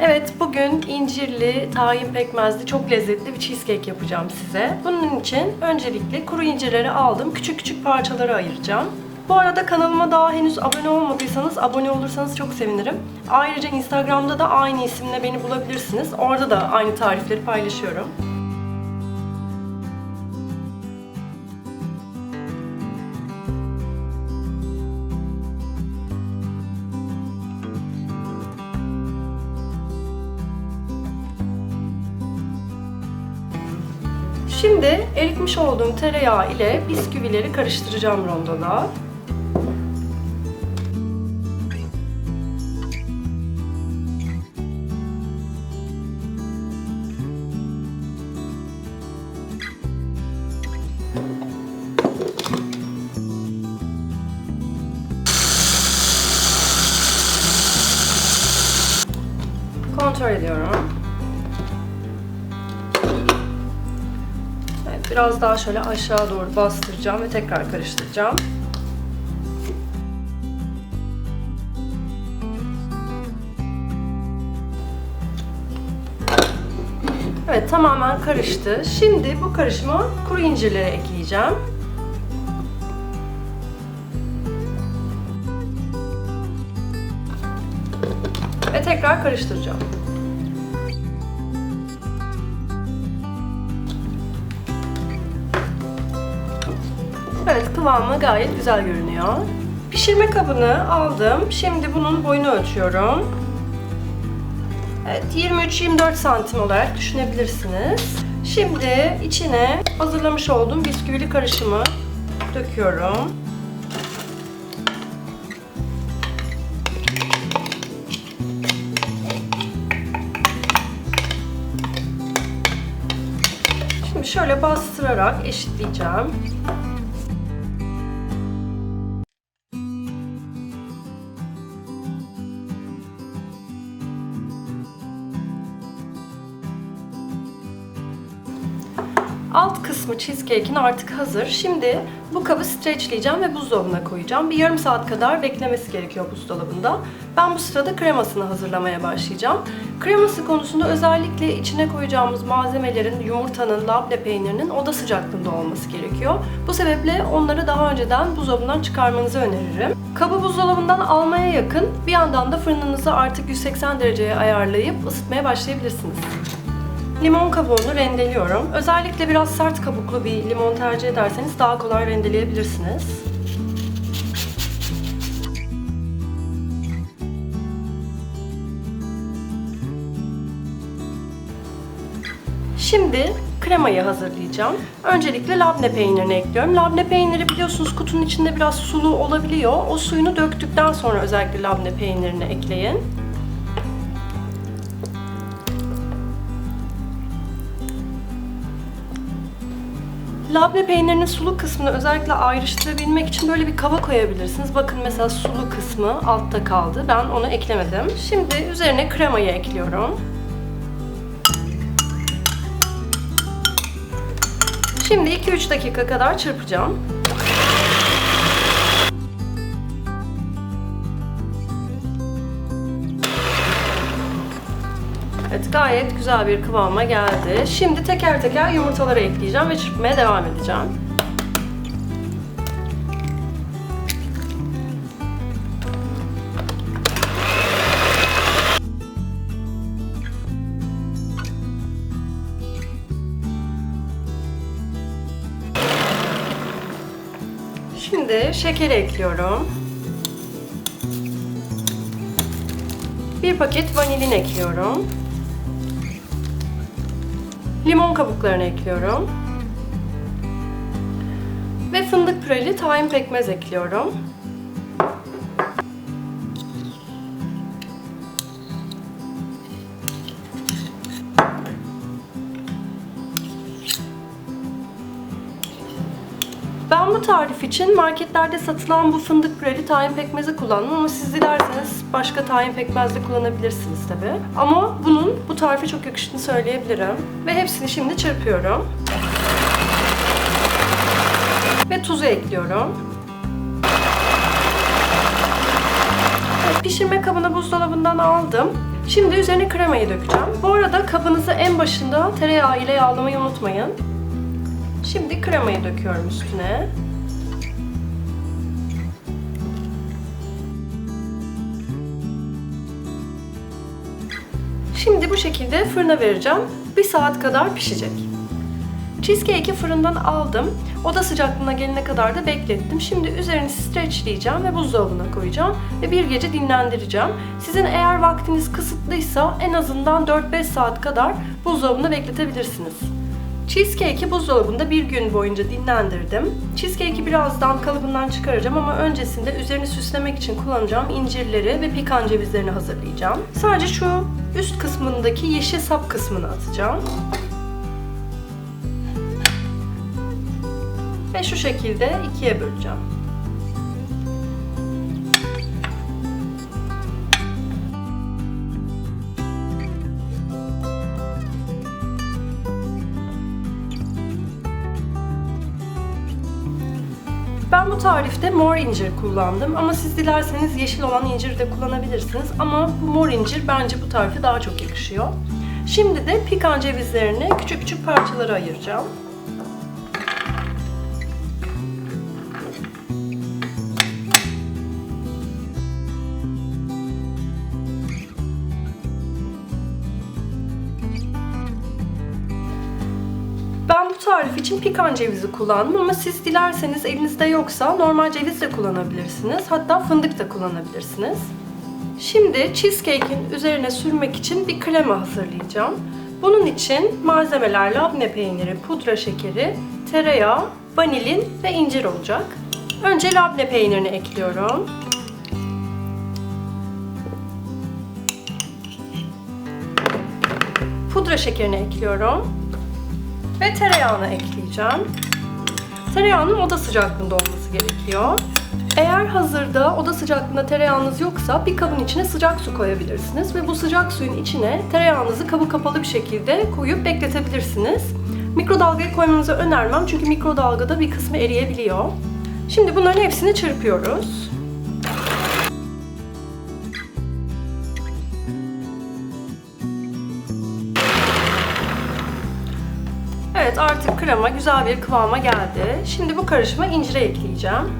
Evet, bugün incirli, tahin pekmezli, çok lezzetli bir cheesecake yapacağım size. Bunun için öncelikle kuru incirleri aldım. Küçük küçük parçalara ayıracağım. Bu arada kanalıma daha henüz abone olmadıysanız abone olursanız çok sevinirim. Ayrıca Instagram'da da aynı isimle beni bulabilirsiniz. Orada da aynı tarifleri paylaşıyorum. Şimdi eritmiş olduğum tereyağı ile bisküvileri karıştıracağım rondoda. Kontrol ediyorum. Biraz daha şöyle aşağı doğru bastıracağım ve tekrar karıştıracağım. Evet, tamamen karıştı. Şimdi bu karışıma kuru incirleri ekleyeceğim. Ve tekrar karıştıracağım. Evet kıvamı gayet güzel görünüyor. Pişirme kabını aldım. Şimdi bunun boyunu ölçüyorum. Evet 23-24 santim olarak düşünebilirsiniz. Şimdi içine hazırlamış olduğum bisküvili karışımı döküyorum. Şimdi şöyle bastırarak eşitleyeceğim. Alt kısmı cheesecake'in artık hazır. Şimdi bu kabı streçleyeceğim ve buzdolabına koyacağım. Bir yarım saat kadar beklemesi gerekiyor buzdolabında. Ben bu sırada kremasını hazırlamaya başlayacağım. Kreması konusunda özellikle içine koyacağımız malzemelerin, yumurtanın, labne peynirinin oda sıcaklığında olması gerekiyor. Bu sebeple onları daha önceden buzdolabından çıkarmanızı öneririm. Kabı buzdolabından almaya yakın, bir yandan da fırınınızı artık 180 dereceye ayarlayıp ısıtmaya başlayabilirsiniz. Limon kabuğunu rendeliyorum. Özellikle biraz sert kabuklu bir limon tercih ederseniz daha kolay rendeleyebilirsiniz. Şimdi kremayı hazırlayacağım. Öncelikle labne peynirini ekliyorum. Labne peyniri biliyorsunuz kutunun içinde biraz sulu olabiliyor. O suyunu döktükten sonra özellikle labne peynirini ekleyin. Labne peynirinin sulu kısmını özellikle ayrıştırabilmek için böyle bir kaba koyabilirsiniz. Bakın mesela sulu kısmı altta kaldı. Ben onu eklemedim. Şimdi üzerine kremayı ekliyorum. Şimdi 2-3 dakika kadar çırpacağım. Evet gayet güzel bir kıvama geldi. Şimdi teker teker yumurtaları ekleyeceğim ve çırpmaya devam edeceğim. Şimdi şekeri ekliyorum. Bir paket vanilin ekliyorum. Limon kabuklarını ekliyorum. Ve fındık püreli tahin pekmez ekliyorum. Ben bu tarif için marketlerde satılan bu fındık püreli tahin pekmezi kullandım ama siz dilerseniz başka tahin pekmez de kullanabilirsiniz tabi. Ama bunun bu tarife çok yakıştığını söyleyebilirim. Ve hepsini şimdi çırpıyorum. Ve tuzu ekliyorum. Pişirme kabını buzdolabından aldım. Şimdi üzerine kremayı dökeceğim. Bu arada kabınızı en başında tereyağı ile yağlamayı unutmayın. Şimdi kremayı döküyorum üstüne. Şimdi bu şekilde fırına vereceğim. Bir saat kadar pişecek. Cheesecake'i fırından aldım. Oda sıcaklığına gelene kadar da beklettim. Şimdi üzerini streçleyeceğim ve buzdolabına koyacağım ve bir gece dinlendireceğim. Sizin eğer vaktiniz kısıtlıysa en azından 4-5 saat kadar buzdolabında bekletebilirsiniz. Cheesecake'i buzdolabında bir gün boyunca dinlendirdim. Cheesecake'i birazdan kalıbından çıkaracağım ama öncesinde üzerini süslemek için kullanacağım incirleri ve pekan cevizlerini hazırlayacağım. Sadece şu üst kısmındaki yeşil sap kısmını atacağım. Ve şu şekilde ikiye böleceğim. Bu tarifte mor incir kullandım ama siz dilerseniz yeşil olan incir de kullanabilirsiniz ama bu mor incir bence bu tarife daha çok yakışıyor. Şimdi de pekan cevizlerini küçük küçük parçalara ayıracağım. Bu tarif için pekan cevizi kullandım ama siz dilerseniz elinizde yoksa normal ceviz de kullanabilirsiniz. Hatta fındık da kullanabilirsiniz. Şimdi cheesecake'in üzerine sürmek için bir krema hazırlayacağım. Bunun için malzemeler labne peyniri, pudra şekeri, tereyağı, vanilin ve incir olacak. Önce labne peynirini ekliyorum. Pudra şekerini ekliyorum ve tereyağını ekleyeceğim. Tereyağının oda sıcaklığında olması gerekiyor. Eğer hazırda oda sıcaklığında tereyağınız yoksa bir kabın içine sıcak su koyabilirsiniz ve bu sıcak suyun içine tereyağınızı kabı kapalı bir şekilde koyup bekletebilirsiniz. Mikrodalgaya koymanızı önermem çünkü mikrodalgada bir kısmı eriyebiliyor. Şimdi bunların hepsini çırpıyoruz. Artık krema güzel bir kıvama geldi. Şimdi bu karışıma incire ekleyeceğim.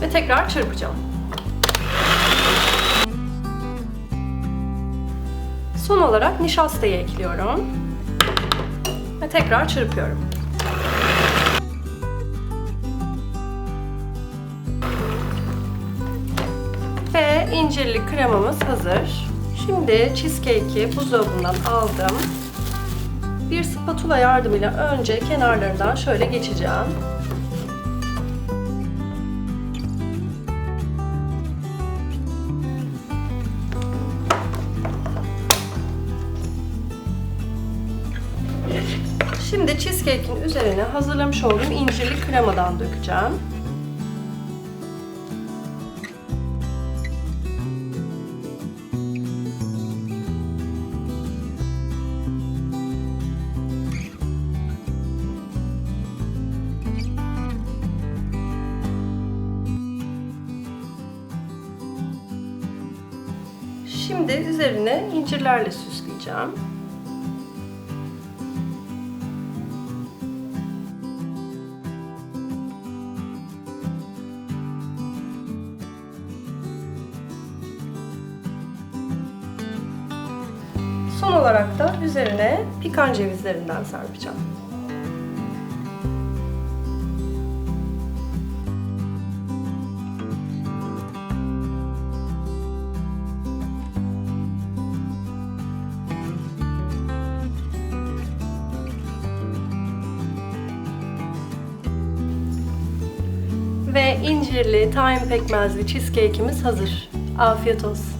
Ve tekrar çırpacağım. Son olarak nişastayı ekliyorum. Ve tekrar çırpıyorum. Ve incirli kremamız hazır. Şimdi cheesecake'i buzdolabından aldım. Bir spatula yardımıyla önce kenarlarından şöyle geçeceğim. Şimdi cheesecake'in üzerine hazırlamış olduğum incirli kremadan dökeceğim. Şimdi üzerine incirlerle süsleyeceğim. Son olarak da üzerine pikan cevizlerinden serpeceğim. İncirli, tahin pekmezli cheesecake'imiz hazır. Afiyet olsun.